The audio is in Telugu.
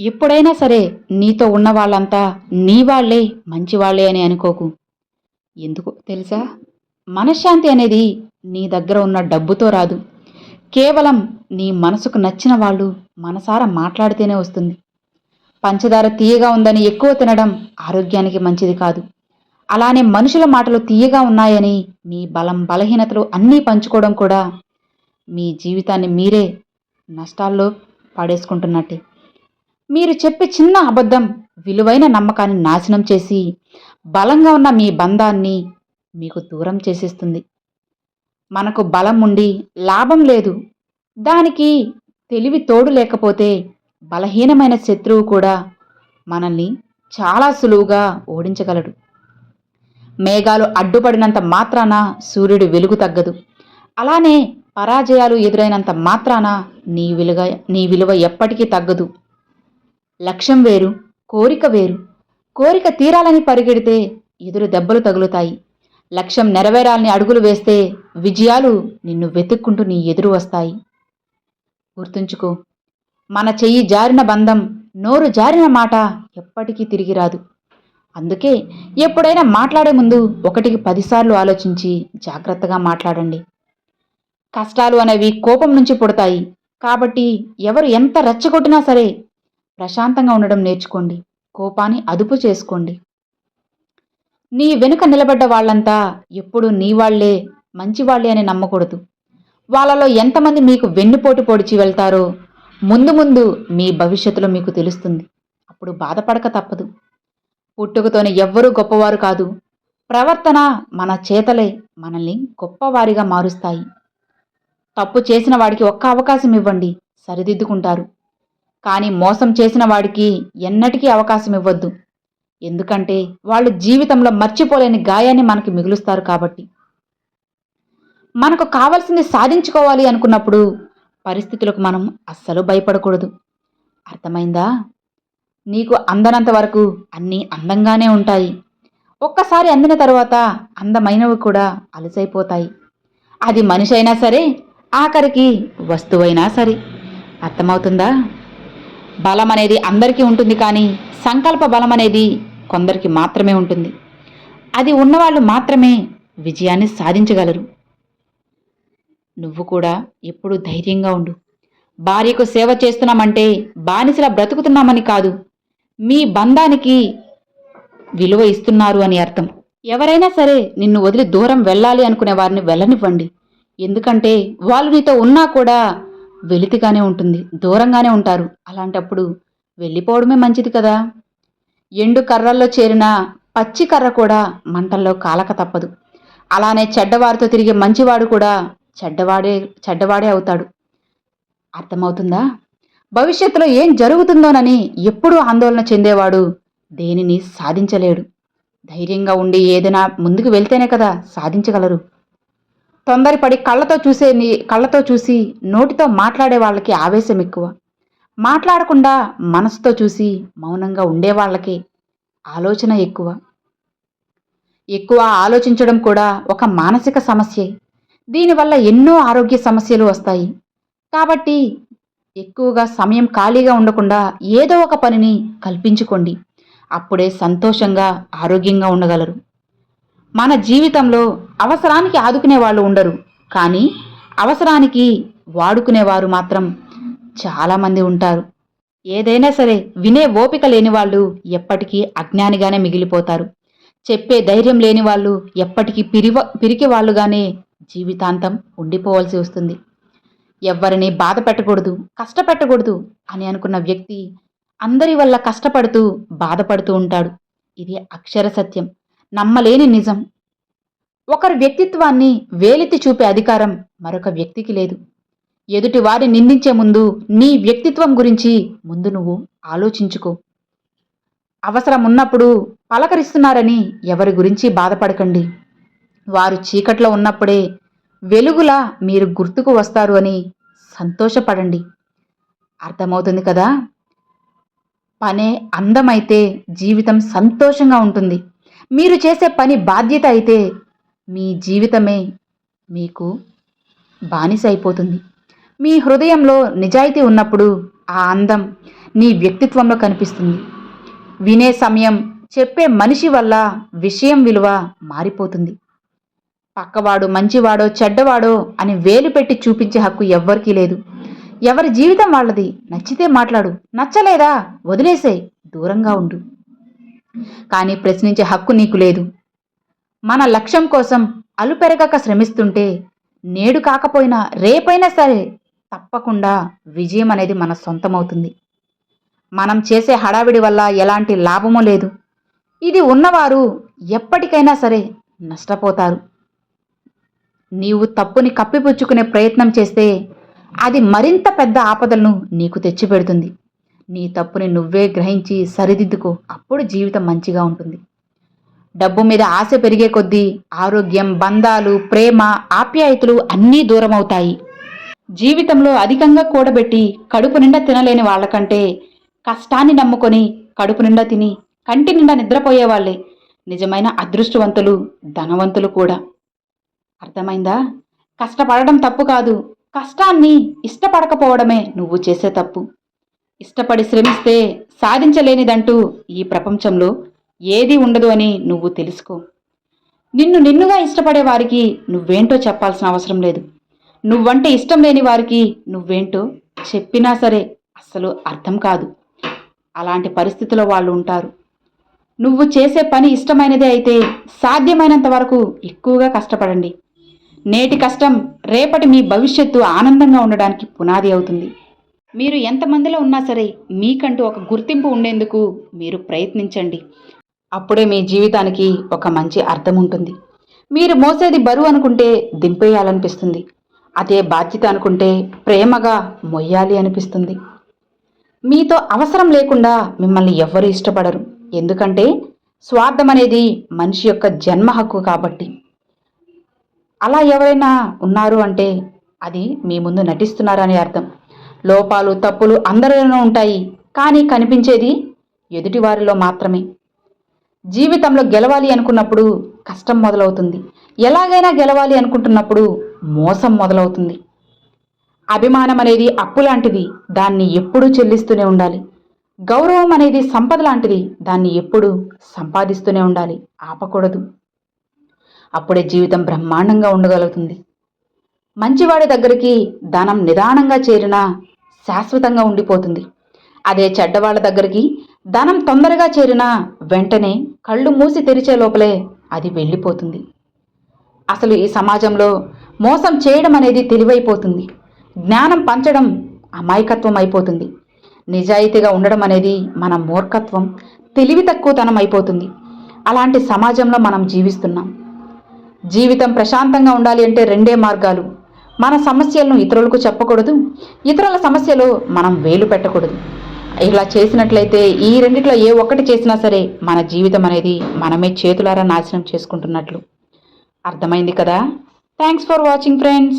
ఎప్పుడైనా సరే నీతో ఉన్న వాళ్ళంతా నీ వాళ్ళే మంచివాళ్ళే అని అనుకోకు. ఎందుకు తెలుసా? మనశ్శాంతి అనేది నీ దగ్గర ఉన్న డబ్బుతో రాదు. కేవలం నీ మనసుకు నచ్చిన వాళ్ళు మనసారా మాట్లాడితేనే వస్తుంది. పంచదార తీయగా ఉందని ఎక్కువ తినడం ఆరోగ్యానికి మంచిది కాదు. అలానే మనుషుల మాటలు తీయగా ఉన్నాయని మీ బలం బలహీనతలు అన్నీ పంచుకోవడం కూడా మీ జీవితాన్ని మీరే నష్టాల్లో పడేసుకుంటున్నట్టే. మీరు చెప్పే చిన్న అబద్ధం విలువైన నమ్మకాన్ని నాశనం చేసి బలంగా ఉన్న మీ బంధాన్ని మీకు దూరం చేసేస్తుంది. మనకు బలం ఉండి లాభం లేదు. దానికి తెలివి తోడు లేకపోతే బలహీనమైన శత్రువు కూడా మనల్ని చాలా సులువుగా ఓడించగలడు. మేఘాలు అడ్డుపడినంత మాత్రాన సూర్యుడి వెలుగు తగ్గదు. అలానే పరాజయాలు ఎదురైనంత మాత్రాన నీ విలువ నీ విలువ ఎప్పటికీ తగ్గదు. లక్ష్యం వేరు కోరిక వేరు. కోరిక తీరాలని పరిగెడితే ఎదురు దెబ్బలు తగులుతాయి. లక్ష్యం నెరవేరాలని అడుగులు వేస్తే విజయాలు నిన్ను వెతుక్కుంటూ నీ ఎదురు వస్తాయి. గుర్తుంచుకో మన చెయ్యి జారిన బంధం నోరు జారిన మాట ఎప్పటికీ తిరిగి రాదు. అందుకే ఎప్పుడైనా మాట్లాడే ముందు ఒకటికి పదిసార్లు ఆలోచించి జాగ్రత్తగా మాట్లాడండి. కష్టాలు అనేవి కోపం నుంచి పుడతాయి. కాబట్టి ఎవరు ఎంత రెచ్చగొట్టినా సరే ప్రశాంతంగా ఉండడం నేర్చుకోండి. కోపాన్ని అదుపు చేసుకోండి. నీ వెనుక నిలబడ్డ వాళ్ళంతా ఎప్పుడు నీ వాళ్ళే మంచివాళ్ళే అని నమ్మకూడదు. వాళ్ళలో ఎంతమంది మీకు వెన్నుపోటు పొడిచి వెళ్తారో ముందు ముందు మీ భవిష్యత్తులో మీకు తెలుస్తుంది. అప్పుడు బాధపడక తప్పదు. పుట్టుకతోనే ఎవ్వరూ గొప్పవారు కాదు. ప్రవర్తన మన చేతలే మనల్ని గొప్పవారిగా మారుస్తాయి. తప్పు చేసిన వాడికి ఒక్క అవకాశం ఇవ్వండి. సరిదిద్దుకుంటారు. కానీ మోసం చేసిన వాడికి ఎన్నటికీ అవకాశం ఇవ్వద్దు. ఎందుకంటే వాళ్ళు జీవితంలో మర్చిపోలేని గాయాన్ని మనకి మిగులుస్తారు కాబట్టి. మనకు కావాల్సింది సాధించుకోవాలి అనుకున్నప్పుడు పరిస్థితులకు మనం అస్సలు భయపడకూడదు. అర్థమైందా? నీకు అందనంత వరకు అన్నీ అందంగానే ఉంటాయి. ఒక్కసారి అందిన తర్వాత అందమైనవి కూడా అలసైపోతాయి. అది మనిషి అయినా సరే ఆఖరికి వస్తువైనా సరే. అర్థమవుతుందా? బలం అనేది అందరికీ ఉంటుంది కానీ సంకల్ప బలం అనేది కొందరికి మాత్రమే ఉంటుంది. అది ఉన్నవాళ్ళు మాత్రమే విజయాన్ని సాధించగలరు. నువ్వు కూడా ఎప్పుడూ ధైర్యంగా ఉండు. భార్యకు సేవ చేస్తున్నామంటే బానిసలా బ్రతుకుతున్నామని కాదు. మీ బంధానికి విలువ ఇస్తున్నారు అని అర్థం. ఎవరైనా సరే నిన్ను వదిలి దూరం వెళ్ళాలి అనుకునే వారిని వెళ్ళనివ్వండి. ఎందుకంటే వాళ్ళు నీతో ఉన్నా కూడా వెలితిగానే ఉంటుంది. దూరంగానే ఉంటారు. అలాంటప్పుడు వెళ్ళిపోవడమే మంచిది కదా? ఎండు కర్రల్లో చేరిన పచ్చి కర్ర కూడా మంటల్లో కాలక తప్పదు. అలానే చెడ్డవారితో తిరిగే మంచివాడు కూడా చెడ్డవాడే చెడ్డవాడే అవుతాడు. అర్థమవుతుందా? భవిష్యత్తులో ఏం జరుగుతుందోనని ఎప్పుడూ ఆందోళన చెందేవాడు దేనిని సాధించలేడు. ధైర్యంగా ఉండి ఏదైనా ముందుకు వెళ్తేనే కదా సాధించగలరు. తొందరపడి కళ్ళతో చూసే నీ కళ్ళతో చూసి నోటితో మాట్లాడే వాళ్ళకి ఆవేశం ఎక్కువ. మాట్లాడకుండా మనసుతో చూసి మౌనంగా ఉండే వాళ్ళకి ఆలోచన ఎక్కువ. ఎక్కువ ఆలోచించడం కూడా ఒక మానసిక సమస్యే. దీనివల్ల ఎన్నో ఆరోగ్య సమస్యలు వస్తాయి. కాబట్టి ఎక్కువగా సమయం ఖాళీగా ఉండకుండా ఏదో ఒక పనిని కల్పించుకోండి. అప్పుడే సంతోషంగా ఆరోగ్యంగా ఉండగలరు. మన జీవితంలో అవసరానికి ఆదుకునే వాళ్ళు ఉండరు. కానీ అవసరానికి వాడుకునేవారు మాత్రం చాలామంది ఉంటారు. ఏదైనా సరే వినే ఓపిక లేని వాళ్ళు ఎప్పటికీ అజ్ఞానిగానే మిగిలిపోతారు. చెప్పే ధైర్యం లేని వాళ్ళు ఎప్పటికీ పిరివ పిరికి వాళ్ళుగానే జీవితాంతం ఉండిపోవాల్సి వస్తుంది. ఎవ్వరిని బాధ పెట్టకూడదు కష్టపెట్టకూడదు అని అనుకున్న వ్యక్తి అందరి వల్ల కష్టపడుతూ బాధపడుతూ ఉంటాడు. ఇది అక్షర సత్యం. నమ్మలేని నిజం. ఒకరి వ్యక్తిత్వాన్ని వేలెత్తి చూపే అధికారం మరొక వ్యక్తికి లేదు. ఎదుటి వారిని నిందించే ముందు నీ వ్యక్తిత్వం గురించి ముందు నువ్వు ఆలోచించుకో. అవసరం ఉన్నప్పుడు పలకరిస్తున్నారని ఎవరి గురించి బాధపడకండి. వారు చీకట్లో ఉన్నప్పుడే వెలుగులా మీరు గుర్తుకు వస్తారు అని సంతోషపడండి. అర్థమవుతుంది కదా? పనే అందమైతే జీవితం సంతోషంగా ఉంటుంది. మీరు చేసే పని బాధ్యత అయితే మీ జీవితమే మీకు బానిస అయిపోతుంది. మీ హృదయంలో నిజాయితీ ఉన్నప్పుడు ఆ అందం నీ వ్యక్తిత్వంలో కనిపిస్తుంది. వినే సమయం చెప్పే మనిషి వల్ల విషయం విలువ మారిపోతుంది. పక్కవాడు మంచివాడో చెడ్డవాడో అని వేలు పెట్టి చూపించే హక్కు ఎవ్వరికీ లేదు. ఎవరి జీవితం వాళ్ళది. నచ్చితే మాట్లాడు. నచ్చలేదా? వదిలేసే దూరంగా ఉండు. కానీ ప్రశ్నించే హక్కు నీకు లేదు. మన లక్ష్యం కోసం అలుపెరగక శ్రమిస్తుంటే నేడు కాకపోయినా రేపైనా సరే తప్పకుండా విజయం అనేది మన సొంతమవుతుంది. మనం చేసే హడావిడి వల్ల ఎలాంటి లాభమూ లేదు. ఇది ఉన్నవారు ఎప్పటికైనా సరే నష్టపోతారు. నీవు తప్పుని కప్పిపుచ్చుకునే ప్రయత్నం చేస్తే అది మరింత పెద్ద ఆపదలను నీకు తెచ్చిపెడుతుంది. నీ తప్పుని నువ్వే గ్రహించి సరిదిద్దుకో. అప్పుడు జీవితం మంచిగా ఉంటుంది. డబ్బు మీద ఆశ పెరిగే కొద్దీ ఆరోగ్యం బంధాలు ప్రేమ ఆప్యాయతలు అన్నీ దూరం అవుతాయి జీవితంలో అధికంగా కూడబెట్టి కడుపు నిండా తినలేని వాళ్ళకంటే కష్టాన్ని నమ్ముకొని కడుపు నిండా తిని కంటి నిండా నిద్రపోయేవాళ్ళే నిజమైన అదృష్టవంతులు ధనవంతులు కూడా. అర్థమైందా? కష్టపడడం తప్పు కాదు. కష్టాన్ని ఇష్టపడకపోవడమే నువ్వు చేసే తప్పు. ఇష్టపడి శ్రమిస్తే సాధించలేనిదంటూ ఈ ప్రపంచంలో ఏది ఉండదు అని నువ్వు తెలుసుకో. నిన్ను నిన్నుగా ఇష్టపడే వారికి నువ్వేంటో చెప్పాల్సిన అవసరం లేదు. నువ్వంటే ఇష్టం లేని వారికి నువ్వేంటో చెప్పినా సరే అస్సలు అర్థం కాదు. అలాంటి పరిస్థితిలో వాళ్ళు ఉంటారు. నువ్వు చేసే పని ఇష్టమైనదే అయితే సాధ్యమైనంత వరకు ఎక్కువగా కష్టపడండి. నేటి కష్టం రేపటి మీ భవిష్యత్తు ఆనందంగా ఉండడానికి పునాది అవుతుంది. మీరు ఎంతమందిలో ఉన్నా సరే మీకంటూ ఒక గుర్తింపు ఉండేందుకు మీరు ప్రయత్నించండి. అప్పుడే మీ జీవితానికి ఒక మంచి అర్థం ఉంటుంది. మీరు మోసేది బరువు అనుకుంటే దింపేయాలనిపిస్తుంది. అదే బాధ్యత అనుకుంటే ప్రేమగా మొయ్యాలి అనిపిస్తుంది. మీతో అవసరం లేకుండా మిమ్మల్ని ఎవ్వరూ ఇష్టపడరు. ఎందుకంటే స్వార్థం అనేది మనిషి యొక్క జన్మ హక్కు కాబట్టి. అలా ఎవరైనా ఉన్నారు అంటే అది మీ ముందు నటిస్తున్నారని అర్థం. లోపాలు తప్పులు అందరిలోనూ ఉంటాయి. కానీ కనిపించేది ఎదుటివారిలో మాత్రమే. జీవితంలో గెలవాలి అనుకున్నప్పుడు కష్టం మొదలవుతుంది. ఎలాగైనా గెలవాలి అనుకుంటున్నప్పుడు మోసం మొదలవుతుంది. అభిమానం అనేది అప్పు లాంటిది దాన్ని ఎప్పుడూ చెల్లిస్తూనే ఉండాలి. గౌరవం అనేది సంపద లాంటిది దాన్ని ఎప్పుడూ సంపాదిస్తూనే ఉండాలి. ఆపకూడదు. అప్పుడే జీవితం బ్రహ్మాండంగా ఉండగలుగుతుంది. మంచివాడి దగ్గరికి ధనం నిదానంగా చేరినా శాశ్వతంగా ఉండిపోతుంది. అదే చెడ్డవాళ్ళ దగ్గరికి ధనం తొందరగా చేరినా వెంటనే కళ్ళు మూసి తెరిచే లోపలే అది వెళ్ళిపోతుంది. అసలు ఈ సమాజంలో మోసం చేయడం అనేది తెలివైపోతుంది. జ్ఞానం పంచడం అమాయకత్వం అయిపోతుంది. నిజాయితీగా ఉండడం అనేది మన మూర్ఖత్వం తెలివి తక్కువతనం అయిపోతుంది. అలాంటి సమాజంలో మనం జీవిస్తున్నాం. జీవితం ప్రశాంతంగా ఉండాలి అంటే రెండే మార్గాలు. మన సమస్యలను ఇతరులకు చెప్పకూడదు. ఇతరుల సమస్యలు మనం వేలు పెట్టకూడదు. ఇలా చేసినట్లయితే ఈ రెండిట్లో ఏ ఒక్కటి చేసినా సరే మన జీవితం అనేది మనమే చేతులారా నాశనం చేసుకుంటున్నట్లు. అర్థమైంది కదా? Thanks for watching friends